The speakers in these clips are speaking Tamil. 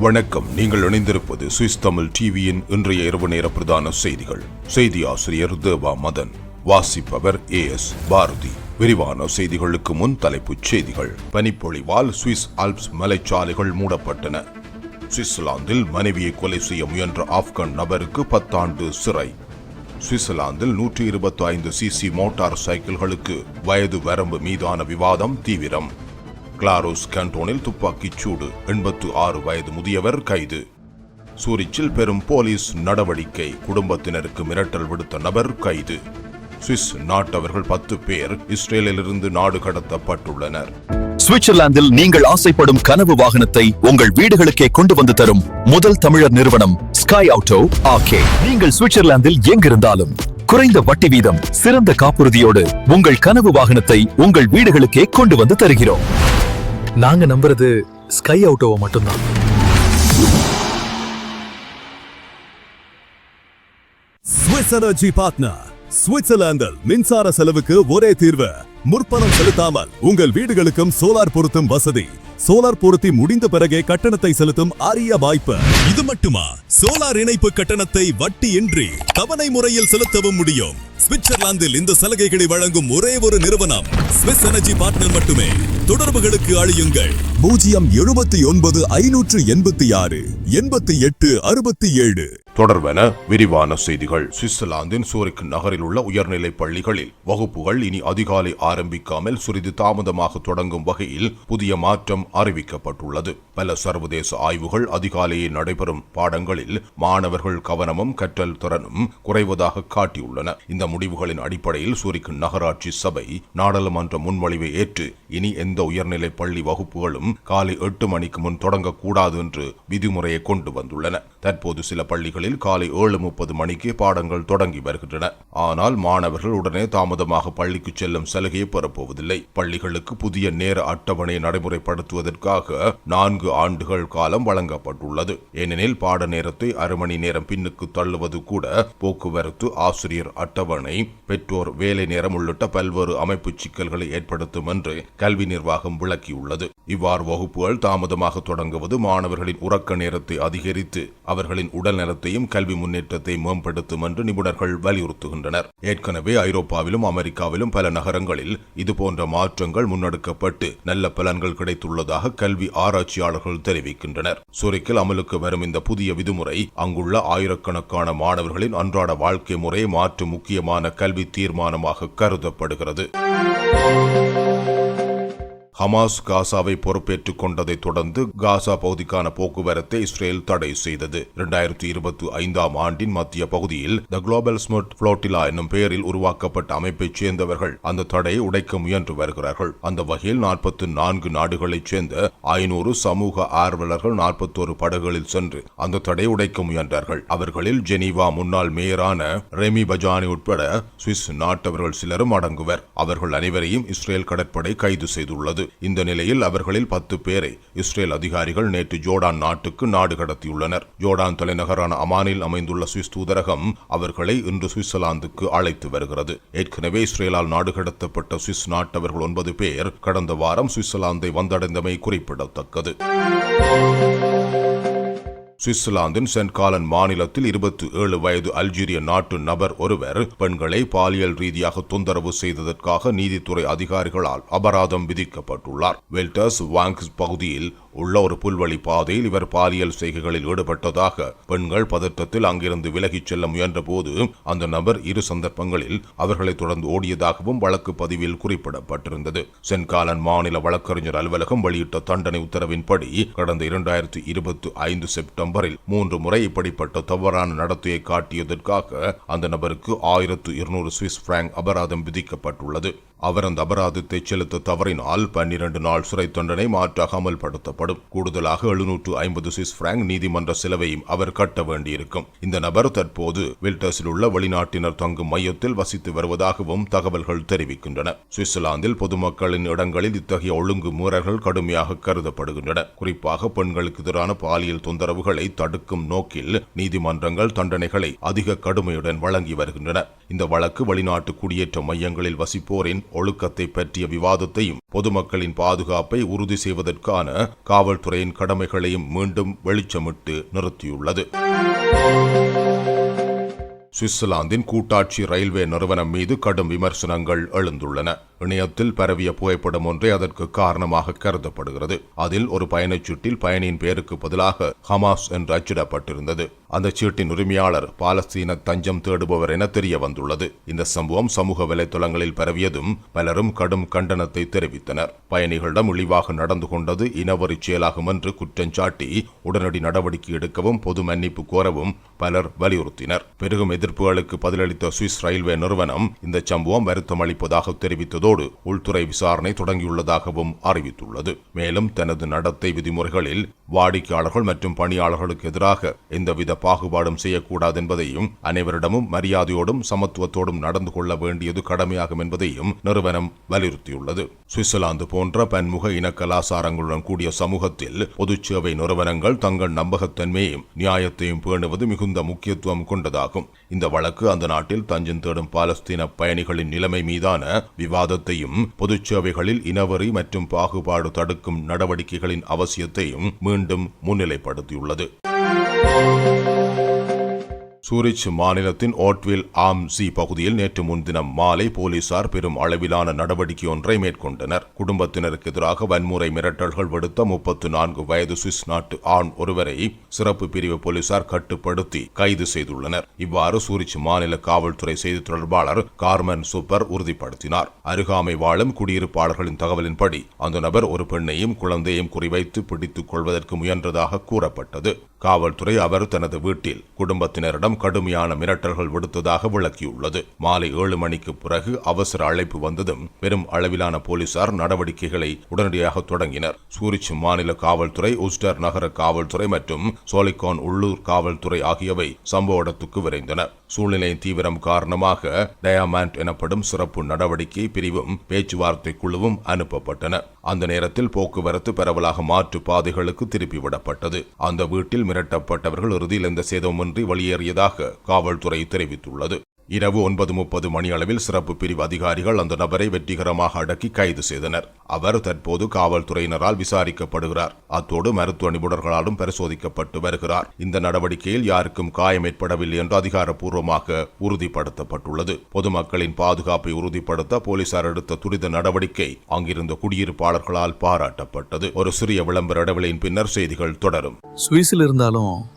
வணக்கம். நீங்கள் இணைந்திருப்பது சுவிஸ் தமிழ் டிவியின் இன்றைய இரவு நேர பிரதான செய்திகள். செய்தி ஆசிரியர் தேவா மதன் வாசிப்பவர் ஏ எஸ் பாரதி. விரிவான செய்திகளுக்கு முன் தலைப்புச் செய்திகள். பனிப்பொழிவால் சுவிஸ் ஆல்ப்ஸ் மலைச்சாலைகள் மூடப்பட்டன. சுவிட்சர்லாந்தில் மனைவியை கொலை செய்ய முயன்ற ஆப்கான் நபருக்கு பத்தாண்டு சிறை. சுவிட்சர்லாந்தில் நூற்றி இருபத்தி ஐந்து சிசி மோட்டார் சைக்கிள்களுக்கு வயது வரம்பு மீதான விவாதம் தீவிரம். கிளாரோஸ் கண்டோனில் துப்பாக்கிச் சூடு. எண்பத்து ஆறு வயது முதியவர் கைது. சூரிச்சில் பெரும் போலீஸ் நடவடிக்கை. குடும்பத்தினருக்கு மிரட்டல் விடுத்த நபர் கைது. சுவிஸ் நாட்டவர்கள் பத்து பேர் இஸ்ரேலிலிருந்து நாடு கடத்தப்பட்டுள்ளனர். சுவிட்சர்லாந்தில் நீங்கள் ஆசைப்படும் கனவு வாகனத்தை உங்கள் வீடுகளுக்கே கொண்டு வந்து தரும் முதல் தமிழர் நிறுவனம் ஸ்கை ஆட்டோ ஆகே நீங்கள் சுவிட்சர்லாந்தில் எங்கிருந்தாலும் குறைந்த வட்டி வீதம் சிறந்த காப்புறுதியோடு உங்கள் கனவு வாகனத்தை உங்கள் வீடுகளுக்கே கொண்டு வந்து தருகிறோம். நாங்க நம்புறது ஸ்கை அவுட்டோவை மட்டும்தான். ஸ்விஸ் எனர்ஜி பார்ட்னர் சுவிட்சர்லாந்தில் மின்சார செலவுக்கு ஒரே தீர்வு. முற்பணம் செலுத்தாமல் உங்கள் வீடுகளுக்கும் சோலார் பொருத்தும் வசதி. சோலார் பொருத்தி முடிந்த பிறகே கட்டணத்தை செலுத்தும் அரிய வாய்ப்பு. இது மட்டுமா? சோலார் இணைப்பு கட்டணத்தை வட்டியின்றி தவணை முறையில் செலுத்தவும் முடியும். சுவிட்சர்லாந்தில் இந்த சலுகைகளை வழங்கும் ஒரே ஒரு நிறுவனம். ஸ்விஸ் எனர்ஜி பார்ட்னர் மட்டுமே. தொடர்புகளுக்கு அழியுங்கள். பூஜ்ஜியம் எழுபத்தி ஒன்பது ஐநூற்று எண்பத்தி ஆறு எண்பத்தி எட்டு அறுபத்தி ஏழு தொடர்பென விரிவான செய்திகள். சுவிட்சர்லாந்தின் சூரிக் நகரில் உள்ள உயர்நிலை பள்ளிகளில் வகுப்புகள் இனி அதிகாலை ஆரம்பிக்காமல் சிறிது தாமதமாக தொடங்கும் வகையில் புதிய மாற்றம் அறிவிக்கப்பட்டுள்ளது. பல சர்வதேச ஆய்வுகள் அதிகாலையே நடைபெறும் பாடங்களில் மாணவர்கள் கவனமும் கற்றல் திறனும் குறைவதாக காட்டியுள்ளன. இந்த முடிவுகளின் அடிப்படையில் சூரிக் நகராட்சி சபை நாடாளுமன்ற முன்மொழிவை ஏற்று இனி எந்த உயர்நிலை பள்ளி வகுப்புகளும் காலை எட்டு மணிக்கு முன் தொடங்கக்கூடாது என்று விதிமுறையை கொண்டு வந்துள்ளன. தற்போது சில பள்ளிகளில் காலை ஏழு முப்பது மணிக்கு பாடங்கள் தொடங்கி வருகின்றன. ஆனால் மாணவர்கள் உடனே தாமதமாக பள்ளிக்கு செல்லும் சலுகையை பெறப்போவதில்லை. பள்ளிகளுக்கு புதிய நேர அட்டவணை நடைமுறைப்படுத்துவதற்காக நான்கு ஆண்டுகள் காலம் வழங்கப்பட்டுள்ளது. ஏனெனில் பாட நேரத்தை அரை மணி நேரம் பின்னுக்கு தள்ளுவது கூட போக்குவரத்து ஆசிரியர் அட்டவணை பெற்றோர் வேலை நேரம் உள்ளிட்ட பல்வேறு அமைப்பு சிக்கல்களை ஏற்படுத்தும் என்று கல்வி நிர்வாகம் விளக்கியுள்ளது. இவ்வாறு வகுப்புகள் தாமதமாக தொடங்குவது மாணவர்களின் உறக்க நேரத்தை அதிகரித்து அவர்களின் உடல் நலத்தையும் கல்வி முன்னேற்றத்தை மேம்படுத்தும் என்று நிபுணர்கள் வலியுறுத்துகின்றனர். ஏற்கனவே ஐரோப்பாவிலும் அமெரிக்காவிலும் பல நகரங்களில் இதுபோன்ற மாற்றங்கள் முன்னெடுக்கப்பட்டு நல்ல பலன்கள் கிடைத்துள்ளதாக கல்வி ஆராய்ச்சியாளர்கள் தெரிவிக்கின்றனர். சுரிக்கில் அமலுக்கு வரும் இந்த புதிய விதிமுறை அங்குள்ள ஆயிரக்கணக்கான மாணவர்களின் அன்றாட வாழ்க்கை முறையை மாற்றும் முக்கியமான கல்வி தீர்மானமாக கருதப்படுகிறது. ஹமாஸ் காசாவை பொறுப்பேற்றுக் கொண்டதைத் தொடர்ந்து காசா பகுதிக்கான போக்குவரத்தை இஸ்ரேல் தடை செய்தது. இரண்டாயிரத்தி இருபத்தி ஐந்தாம் ஆண்டின் மத்திய பகுதியில் த குளோபல் ஸ்மர்ட் புளோட்டிலா என்னும் பெயரில் உருவாக்கப்பட்ட அமைப்பைச் சேர்ந்தவர்கள் அந்த தடையை உடைக்க முயன்று வருகிறார்கள். அந்த வகையில் நாற்பத்தி நான்கு நாடுகளைச் சேர்ந்த ஐநூறு சமூக ஆர்வலர்கள் நாற்பத்தோரு படகுகளில் சென்று அந்த தடையை உடைக்க முயன்றார்கள். அவர்களில் ஜெனீவா முன்னாள் மேயரான ரெமி பஜானி உட்பட சுவிஸ் நாட்டவர்கள் சிலரும் அடங்குவர். அவர்கள் அனைவரையும் இஸ்ரேல் கடற்படை கைது செய்துள்ளது. இந்த நிலையில் அவர்களில் பத்து பேரை இஸ்ரேல் அதிகாரிகள் நேற்று ஜோர்டான் நாட்டுக்கு நாடு கடத்தியுள்ளனர். ஜோர்டான் தலைநகரான அமானில் அமைந்துள்ள சுவிஸ் தூதரகம் அவர்களை இன்று சுவிட்சர்லாந்துக்கு அழைத்து வருகிறது. ஏற்கனவே இஸ்ரேலால் நாடு கடத்தப்பட்ட சுவிஸ் நாட்டவர்கள் ஒன்பது பேர் கடந்த வாரம் சுவிட்சர்லாந்தை வந்தடைந்தமை குறிப்பிடத்தக்கது. சுவிட்சர்லாந்தின் சென்ட் காலன் மாநிலத்தில் இருபத்தி ஏழு வயது அல்ஜீரிய நாட்டு நபர் ஒருவர் பெண்களை பாலியல் ரீதியாக தொந்தரவு செய்ததற்காக நீதித்துறை அதிகாரிகளால் அபராதம் விதிக்கப்பட்டுள்ளார். வெல்டர்ஸ் வாங்ஸ் பகுதியில் உள்ள ஒரு புல்வெளி பாதையில் இவர் பாலியல் செய்கைகளில் ஈடுபட்டதாக பெண்கள் பதற்றத்தில் அங்கிருந்து விலகிச் செல்ல முயன்றபோது அந்த நபர் இரு சந்தர்ப்பங்களில் அவர்களை தொடர்ந்து ஓடியதாகவும் வழக்கு பதிவில் குறிப்பிடப்பட்டிருந்தது. சென்காலன் மாநில வழக்கறிஞர் அலுவலகம் வெளியிட்ட தண்டனை உத்தரவின்படி கடந்த இரண்டாயிரத்தி இருபத்தி ஐந்து செப்டம்பரில் மூன்று முறை இப்படிப்பட்ட தவறான நடத்தையை காட்டியதற்காக அந்த நபருக்கு ஆயிரத்து இருநூறு சுவிஸ் பிராங்க் அபராதம் விதிக்கப்பட்டுள்ளது. அவர் அந்த அபராதத்தை செலுத்த தவறினால் பன்னிரண்டு நாள் சிறை தண்டனை மாற்றாக அமல்படுத்தப்படும். கூடுதலாக எழுநூற்று ஐம்பது சுவிஸ் பிராங்க் நீதிமன்ற செலவையும் அவர் கட்ட வேண்டியிருக்கும். இந்த நபர் தற்போது வில்டர்ஸில் உள்ள வெளிநாட்டினர் தங்கும் மையத்தில் வசித்து வருவதாகவும் தகவல்கள் தெரிவிக்கின்றன. சுவிட்சர்லாந்தில் பொதுமக்களின் இடங்களில் இத்தகைய ஒழுங்கு மீறல்கள் கடுமையாக கருதப்படுகின்றன. குறிப்பாக பெண்களுக்கு எதிரான பாலியல் தொந்தரவுகளை தடுக்கும் நோக்கில் நீதிமன்றங்கள் தண்டனைகளை அதிக கடுமையுடன் வழங்கி வருகின்றன. இந்த வழக்கு வெளிநாட்டு குடியேற்ற மையங்களில் வசிப்போரின் ஒழுக்கத்தை பற்றிய விவாதத்தையும் பொதுமக்களின் பாதுகாப்பை உறுதி செய்வதற்கான காவல்துறையின் கடமைகளையும் மீண்டும் வெளிச்சமிட்டு நிறுத்தியுள்ளது. சுவிட்சர்லாந்தின் கூட்டாட்சி ரயில்வே நிறுவனம் மீது கடும் விமர்சனங்கள் எழுந்துள்ளன. இணையத்தில் பரவிய புகைப்படம் ஒன்றே அதற்கு காரணமாக கருதப்படுகிறது. அதில் ஒரு பயணச்சீட்டில் பயணியின் பெயருக்கு பதிலாக ஹமாஸ் என்று அச்சிடப்பட்டிருந்தது. அந்த சீட்டின் உரிமையாளர் பாலஸ்தீன தஞ்சம் தேடுபவர் என தெரிய வந்துள்ளது இந்த சம்பவம் சமூக வலைதளங்களில் பரவியதும் பலரும் கடும் கண்டனத்தை தெரிவித்தனர். பயணிகளிடம் இழிவாக நடந்து கொண்டது இனவரி செயலாகும் என்று குற்றஞ்சாட்டி உடனடி நடவடிக்கை எடுக்கவும் பொது மன்னிப்பு கோரவும் பலர் வலியுறுத்தினர். பெருகும் எதிர்ப்புகளுக்கு பதிலளித்த சுவிஸ் ரயில்வே நிறுவனம் இந்த சம்பவம் வருத்தம் அளிப்பதாக தெரிவித்ததோடு உள்துறை விசாரணை தொடங்கியுள்ளதாகவும் அறிவித்துள்ளது. மேலும் தனது நடத்தை விதிமுறைகளில் வாடிக்கையாளர்கள் மற்றும் பணியாளர்களுக்கு எதிராக எந்தவித பாகுபாடும் செய்யக்கூடாது என்பதையும் அனைவரிடமும் மரியாதையோடும் சமத்துவத்தோடும் நடந்து கொள்ள வேண்டியது கடமையாகும் என்பதையும் நிறுவனம் வலியுறுத்தியுள்ளது. சுவிட்சர்லாந்து போன்ற பன்முக இன கலாசாரங்களுடன் கூடிய சமூகத்தில் பொதுச் சேவை நிறுவனங்கள் தங்கள் நம்பகத்தன்மையையும் நியாயத்தையும் பேணுவது மிகுந்த முக்கியத்துவம் கொண்டதாகும். இந்த வழக்கு அந்த நாட்டில் தஞ்சம் தேடும் பாலஸ்தீன பயணிகளின் நிலைமை மீதான விவாதம் பொதுச் பொதுச்சேவைகளில் இனவரி மற்றும் பாகுபாடு தடுக்கும் நடவடிக்கைகளின் அவசியத்தையும் மீண்டும் முன்னிலைப்படுத்தியுள்ளது. சூரிச் மாநிலத்தின் ஓட்வில் ஆம் சி பகுதியில் நேற்று முன்தினம் மாலை போலீசார் பெரும் அளவிலான நடவடிக்கை ஒன்றை மேற்கொண்டனர். குடும்பத்தினருக்கு எதிராக வன்முறை மிரட்டல்கள் விடுத்த முப்பத்து நான்கு வயது சுவிஸ் நாட்டு ஆண் ஒருவரை சிறப்பு பிரிவு போலீசார் கட்டுப்படுத்தி கைது செய்துள்ளனர். இவ்வாறு சூரிச் மாநில காவல்துறை செய்தி தொடர்பாளர் கார்மன் சூப்பர் உறுதிப்படுத்தினார். அருகாமை வாழும் குடியிருப்பாளர்களின் தகவலின்படி அந்த நபர் ஒரு பெண்ணையும் குழந்தையும் குறிவைத்து பிடித்துக் கொள்வதற்கு முயன்றதாக கூறப்பட்டது. காவல்துறை அவர் தனது வீட்டில் குடும்பத்தினரிடம் கடுமையான மிரட்டல்கள் விடுத்ததாக விளக்கியுள்ளது. மாலை ஏழு மணிக்கு பிறகு அவசர அழைப்பு வந்ததும் பெரும் அளவிலான போலீசார் நடவடிக்கைகளை உடனடியாக தொடங்கினர். சூரிச் மாநில காவல்துறை உஸ்டர் நகர காவல்துறை மற்றும் சோலிகான் உள்ளூர் காவல்துறை ஆகியவை சம்பவ இடத்துக்கு விரைந்தன. சூழ்நிலையின் தீவிரம் காரணமாக டயாமாண்ட் எனப்படும் சிறப்பு நடவடிக்கை பிரிவும் பேச்சுவார்த்தை குழுவும் அனுப்பப்பட்டன. அந்த நேரத்தில் போக்குவரத்து பரவலாக மாற்று பாதைகளுக்கு திருப்பிவிடப்பட்டது. அந்த வீட்டில் மிரட்டப்பட்டவர்கள் இறுதியில் எந்த சேதமின்றி வெளியேறியதாக காவல்துறை தெரிவித்துள்ளது. இரவு ஒன்பது முப்பது மணி அளவில் சிறப்பு பிரிவு அதிகாரிகள் அந்த நபரை வெற்றிகரமாக அடக்கி கைது செய்தனர். அவர் தற்போது காவல்துறையினரால் விசாரிக்கப்படுகிறார். அத்தோடு மருத்துவ நிபுணர்களாலும் பரிசோதிக்கப்பட்டு வருகிறார். இந்த நடவடிக்கையில் யாருக்கும் காயம் ஏற்படவில்லை என்று அதிகாரப்பூர்வமாக உறுதிப்படுத்தப்பட்டுள்ளது. பொதுமக்களின் பாதுகாப்பை உறுதிப்படுத்த போலீசார் எடுத்த துரித நடவடிக்கை அங்கிருந்த குடியிருப்பாளர்களால் பாராட்டப்பட்டது. ஒரு சிறிய விளம்பர இடைவெளியின் பின்னர் செய்திகள் தொடரும். சுவிஸில் இருந்தாலும்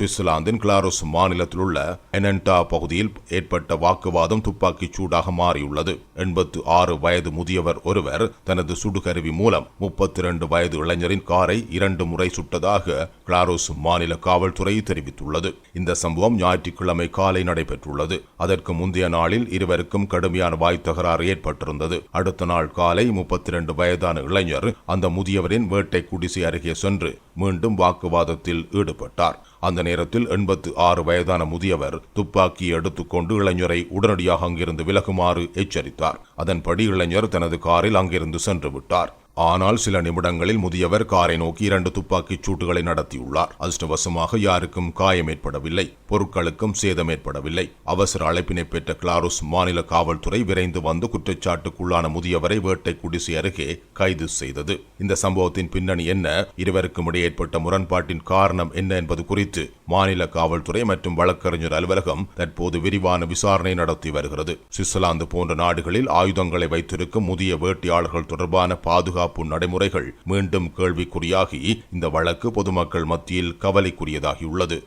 சுவிட்சர்லாந்தின் கிளாரோஸ் மாநிலத்தில் உள்ள எனன்டா பகுதியில் ஏற்பட்ட வாக்குவாதம் துப்பாக்கிச் சூடாக மாறியுள்ளது. எண்பத்து ஆறு வயது முதியவர் ஒருவர் தனது சுடுகருவி மூலம் முப்பத்தி இரண்டு வயது இளைஞரின் காரை இரண்டு முறை சுட்டதாக கிளாரோஸ் மாநில காவல்துறை தெரிவித்துள்ளது. இந்த சம்பவம் ஞாயிற்றுக்கிழமை காலை நடைபெற்றுள்ளது. அதற்கு முந்தைய நாளில் இருவருக்கும் கடுமையான வாய் தகராறு ஏற்பட்டிருந்தது. அடுத்த நாள் காலை முப்பத்தி இரண்டு வயதான இளைஞர் அந்த முதியவரின் வேட்டை குடிசை அருகே சென்று மீண்டும் வாக்குவாதத்தில் ஈடுபட்டார். அந்த நேரத்தில் எண்பத்து ஆறு வயதான முதியவர் துப்பாக்கியை எடுத்துக்கொண்டு இளைஞரை உடனடியாக அங்கிருந்து விலகுமாறு எச்சரித்தார். அதன்படி இளைஞர் தனது காரில் அங்கிருந்து சென்று விட்டார். ஆனால் சில நிமிடங்களில் முதியவர் காரை நோக்கி இரண்டு துப்பாக்கிச் சூட்டுகளை நடத்தியுள்ளார். அதிர்ஷ்டவசமாக யாருக்கும் காயம் ஏற்படவில்லை. பொருட்களுக்கும் சேதம் ஏற்படவில்லை. அவசர அழைப்பினை பெற்ற கிளாருஸ் மாநில காவல்துறை விரைந்து வந்து குற்றச்சாட்டுக்குள்ளான முதியவரை வேட்டை குடிசை அருகே கைது செய்தது. இந்த சம்பவத்தின் பின்னணி என்ன? இருவருக்கும் இடையே ஏற்பட்ட முரண்பாட்டின் காரணம் என்ன என்பது குறித்து மாநில காவல்துறை மற்றும் வழக்கறிஞர் அலுவலகம் தற்போது விரிவான விசாரணை நடத்தி வருகிறது. சுவிட்சர்லாந்து போன்ற நாடுகளில் ஆயுதங்களை வைத்திருக்கும் முதிய வேட்டையாளர்கள் தொடர்பான பாதுகாப்பு பாதுகாப்பு நடைமுறைகள் மீண்டும் கேள்விக்குறியாகி இந்த வழக்கு பொதுமக்கள் மத்தியில் கவலைக்குரியதாகியுள்ளது.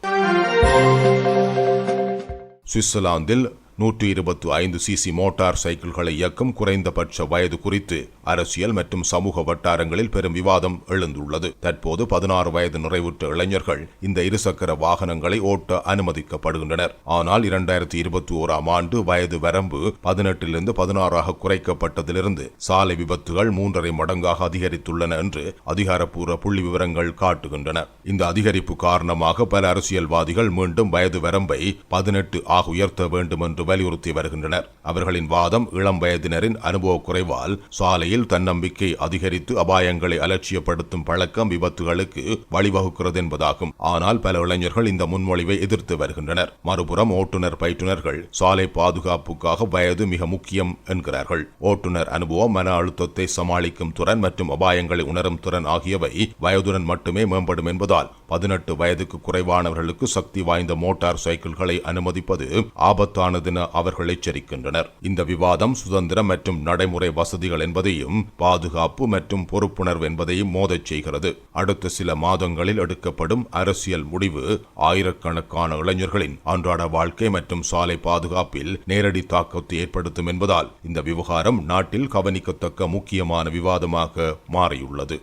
சுவிட்சர்லாந்தில் நூற்றி இருபத்தி ஐந்து சிசி மோட்டார் சைக்கிள்களை இயக்கும் குறைந்தபட்ச வயது குறித்து அரசியல் மற்றும் சமூக வட்டாரங்களில் பெரும் விவாதம் எழுந்துள்ளது. தற்போது பதினாறு வயது நிறைவுற்ற இளைஞர்கள் இந்த இருசக்கர வாகனங்களை ஓட்ட அனுமதிக்கப்படுகின்றனர். ஆனால் இரண்டாயிரத்தி இருபத்தி ஓராம் ஆண்டு வயது வரம்பு பதினெட்டிலிருந்து பதினாறாக குறைக்கப்பட்டதிலிருந்து சாலை விபத்துகள் மூன்றரை மடங்காக அதிகரித்துள்ளன என்று அதிகாரப்பூர்வ புள்ளி விவரங்கள் காட்டுகின்றன. இந்த அதிகரிப்பு காரணமாக பல அரசியல்வாதிகள் மீண்டும் வயது வரம்பை பதினெட்டு ஆக உயர்த்த வேண்டும் என்று வலியுறுத்தி வருகின்றனர். அவர்களின் வாதம் இளம் வயதினரின் அனுபவ குறைவால் சாலையில் தன்னம்பிக்கை அதிகரித்து அபாயங்களை அலட்சியப்படுத்தும் பழக்கம் விபத்துகளுக்கு வழிவகுக்கிறது என்பதாகும். ஆனால் பல இளைஞர்கள் இந்த முன்மொழிவை எதிர்த்து வருகின்றனர். மறுபுறம் ஓட்டுநர் பயிற்றுனர்கள் சாலை பாதுகாப்புக்காக வயது மிக முக்கியம் என்கிறார்கள். ஓட்டுநர் அனுபவம் மன அழுத்தத்தை சமாளிக்கும் திறன் மற்றும் அபாயங்களை உணரும் திறன் ஆகியவை வயதுடன் மட்டுமே மேம்படும் என்பதால் பதினெட்டு வயதுக்கு குறைவானவர்களுக்கு சக்தி வாய்ந்த மோட்டார் சைக்கிள்களை அனுமதிப்பது ஆபத்தானது என அவர்கள் எச்சரிக்கின்றனர். இந்த விவாதம் சுதந்திரம் மற்றும் நடைமுறை வசதிகள் என்பதையும் பாதுகாப்பு மற்றும் பொறுப்புணர்வு என்பதையும் மோதச் செய்கிறது. அடுத்த சில மாதங்களில் எடுக்கப்படும் அரசியல் முடிவு ஆயிரக்கணக்கான இளைஞர்களின் அன்றாட வாழ்க்கை மற்றும் சாலை பாதுகாப்பில் நேரடி தாக்கத்தை ஏற்படுத்தும் என்பதால் இந்த விவகாரம் நாட்டில் கவனிக்கத்தக்க முக்கியமான விவாதமாக மாறியுள்ளது.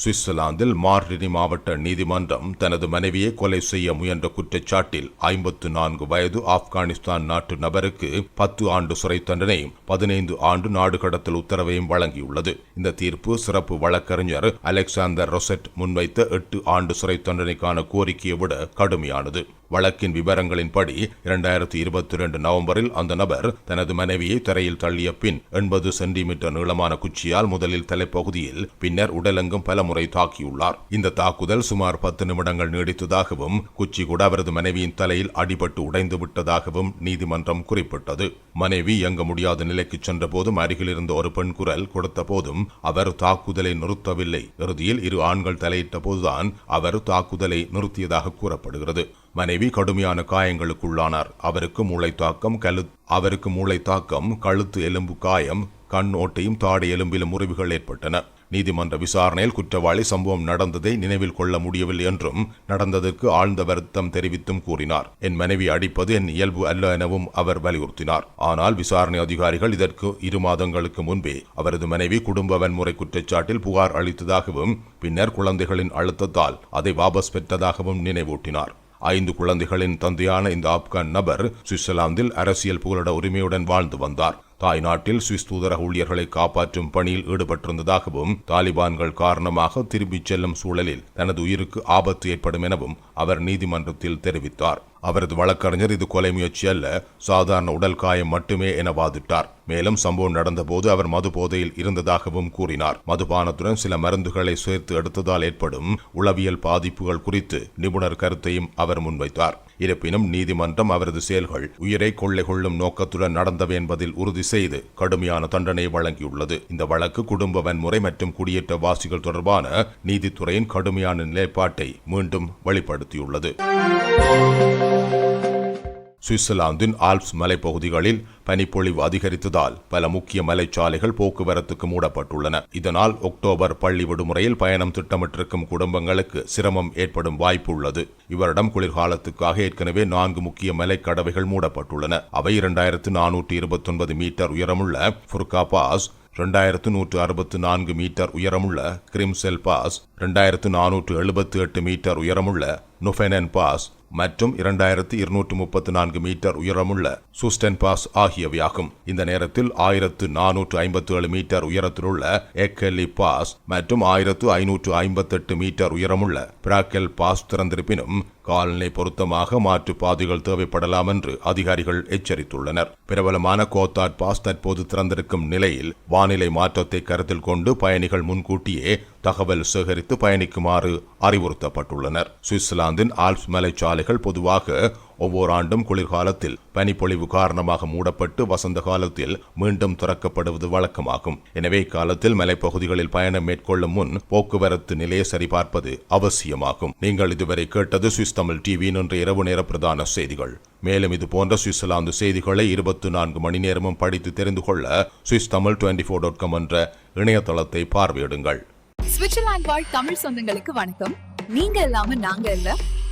சுவிட்சர்லாந்தில் மார்டினி மாவட்ட நீதிமன்றம் தனது மனைவியை கொலை செய்ய முயன்ற குற்றச்சாட்டில் ஐம்பத்து நான்கு வயது ஆப்கானிஸ்தான் நாட்டு நபருக்கு பத்து ஆண்டு சிறை தண்டனையும் பதினைந்து ஆண்டு நாடு கடத்தல் உத்தரவையும் வழங்கியுள்ளது. இந்த தீர்ப்பு சிறப்பு வழக்கறிஞர் அலெக்சாந்தர் ரொசெட் முன்வைத்த எட்டு ஆண்டு சிறை தண்டனைக்கான கோரிக்கையை விட கடுமையானது. வழக்கின் விவரங்களின்படி இரண்டாயிரத்தி இருபத்தி இரண்டு நவம்பரில் அந்த நபர் தனது மனைவியை தரையில் தள்ளிய பின் எண்பது சென்டிமீட்டர் நீளமான குச்சியால் முதலில் தலைப்பகுதியில் பின்னர் உடலெங்கும் பல முறை தாக்கியுள்ளார். இந்த தாக்குதல் சுமார் பத்து நிமிடங்கள் நீடித்ததாகவும் குச்சி கூட அவரது மனைவியின் தலையில் அடிபட்டு உடைந்து விட்டதாகவும் நீதிமன்றம் குறிப்பிட்டது. மனைவி இயங்க முடியாத நிலைக்கு சென்ற போதும் அருகில் இருந்த ஒரு பெண் குரல் கொடுத்த போதும் அவர் தாக்குதலை நிறுத்தவில்லை. இறுதியில் இரு ஆண்கள் தலையிட்ட போதுதான் அவர் தாக்குதலை நிறுத்தியதாக கூறப்படுகிறது. மனைவி கடுமையான காயங்களுக்குள்ளானார். அவருக்கு மூளை தாக்கம் கழு அவருக்கு மூளை தாக்கம் கழுத்து எலும்பு காயம் கண் ஓட்டையும் தாடை எலும்பிலும் முறிவுகள் ஏற்பட்டன. நீதிமன்ற விசாரணையில் குற்றவாளி சம்பவம் நடந்ததை நினைவில் கொள்ள முடியவில்லை என்றும் நடந்ததற்கு ஆழ்ந்த வருத்தம் தெரிவித்தும் கூறினார். என் மனைவி அடிப்பது என் இயல்பு அல்ல எனவும் அவர் வலியுறுத்தினார். ஆனால் விசாரணை அதிகாரிகள் இதற்கு இரு மாதங்களுக்கு முன்பே அவரது மனைவி குடும்ப வன்முறை குற்றச்சாட்டில் புகார் அளித்ததாகவும் பின்னர் குழந்தைகளின் அழுத்தத்தால் அதை வாபஸ் பெற்றதாகவும் நினைவூட்டினார். ஐந்து குழந்தைகளின் தந்தையான இந்த ஆப்கான் நபர் சுவிட்சர்லாந்தில் அரசியல் புகலிட உரிமையுடன் வாழ்ந்து வந்தார். தாய் நாட்டில் சுவிஸ் தூதரக ஊழியர்களை காப்பாற்றும் பணியில் ஈடுபட்டிருந்ததாகவும் தாலிபான்கள் காரணமாக திரும்பிச் செல்லும் சூழலில் தனது உயிருக்கு ஆபத்து ஏற்படும் எனவும் அவர் நீதிமன்றத்தில் தெரிவித்தார். அவரது வழக்கறிஞர் இது கொலை முயற்சி அல்ல சாதாரண உடல் காயம் மட்டுமே என வாதிட்டார். மேலும் சம்பவம் நடந்தபோது அவர் மது போதையில் இருந்ததாகவும் கூறினார். மதுபானத்துடன் சில மருந்துகளை சேர்த்து எடுத்ததால் ஏற்படும் உளவியல் பாதிப்புகள் குறித்து நிபுணர் கருத்தையும் அவர் முன்வைத்தார். இருப்பினும் நீதிமன்றம் அவரது செயல்கள் உயிரை கொள்ளை கொள்ளும் நோக்கத்துடன் நடந்தவை என்பதில் உறுதி செய்து கடுமையான தண்டனை வழங்கியுள்ளது. இந்த வழக்கு குடும்ப வன்முறை மற்றும் குடியேற்ற வாசிகள் தொடர்பான நீதித்துறையின் கடுமையான நிலைப்பாட்டை மீண்டும் வெளிப்படுத்தியுள்ளது. சுவிட்சர்லாந்தின் ஆல்ப்ஸ் மலைப்பகுதிகளில் பனிப்பொழிவு அதிகரித்ததால் பல முக்கிய மலைச்சாலைகள் போக்குவரத்துக்கு மூடப்பட்டுள்ளன. இதனால் அக்டோபர் பள்ளி விடுமுறையில் பயணம் திட்டமிட்டிருக்கும் குடும்பங்களுக்கு சிரமம் ஏற்படும் வாய்ப்பு உள்ளது இவரிடம் குளிர்காலத்துக்காக ஏற்கனவே நான்கு முக்கிய மலைக்கடவைகள் மூடப்பட்டுள்ளன. அவை இரண்டாயிரத்து நானூற்றி இருபத்தி ஒன்பது மீட்டர் உயரமுள்ள ஃபுர்கா பாஸ் இரண்டாயிரத்து நூற்று அறுபத்து நான்கு மீட்டர் உயரமுள்ள கிரிம்செல் பாஸ் இரண்டாயிரத்து நானூற்று எழுபத்து எட்டு மீட்டர் உயரமுள்ள நுஃபெனன் பாஸ் மற்றும் இரண்டாயிரத்து இருநூற்று முப்பத்து நான்கு மீட்டர் உயரமுள்ள சுஸ்டன் பாஸ் ஆகியவையாகும் இந்த நேரத்தில் ஆயிரத்து நானூற்று ஐம்பத்தி ஏழு மீட்டர் உயரத்திலுள்ள எக்கெல்லி பாஸ் மற்றும் ஆயிரத்து ஐநூற்று ஐம்பத்தெட்டு மீட்டர் உயரமுள்ள பிராக்கெல் பாஸ் திறந்திருப்பினும் காலநிலை பொருத்தமாக மாற்று பாதைகள் தேவைப்படலாம் என்று அதிகாரிகள் எச்சரித்துள்ளனர். பிரபலமான கோத்தார் பாஸ் தற்போது திறந்திருக்கும் நிலையில் வானிலை மாற்றத்தை கருத்தில் கொண்டு பயணிகள் முன்கூட்டியே தகவல் சேகரித்து பயணிக்குமாறு அறிவுறுத்தப்பட்டுள்ளனர். சுவிட்சர்லாந்தின் ஆல்ப்ஸ் மலைச்சாலைகள் பொதுவாக ஒவ்வொரு ஆண்டும் குளிர்காலத்தில் பனிப்பொழிவு காரணமாக மூடப்பட்டு வசந்த காலத்தில் மீண்டும் திறக்கப்படுவது வழக்கமாகும். எனவே இக்காலத்தில் மலைப்பகுதிகளில் பயணம் மேற்கொள்ளும் முன் போக்குவரத்து நிலையை சரிபார்ப்பது அவசியமாகும். நீங்கள் இதுவரை கேட்டது சுவிஸ் தமிழ் டிவியின் இன்று இரவு நேர பிரதான செய்திகள். மேலும் இது போன்ற சுவிட்சர்லாந்து செய்திகளை இருபத்தி நான்கு மணி நேரமும் படித்து தெரிந்து கொள்ள Swiss Tamil twenty four dot com என்ற இணையதளத்தை பார்வையிடுங்கள். சுவிட்சர்லாந்து வாழ் தமிழ் சொந்தங்களுக்கு வணக்கம். நீங்க இல்லாம நாங்க இல்ல.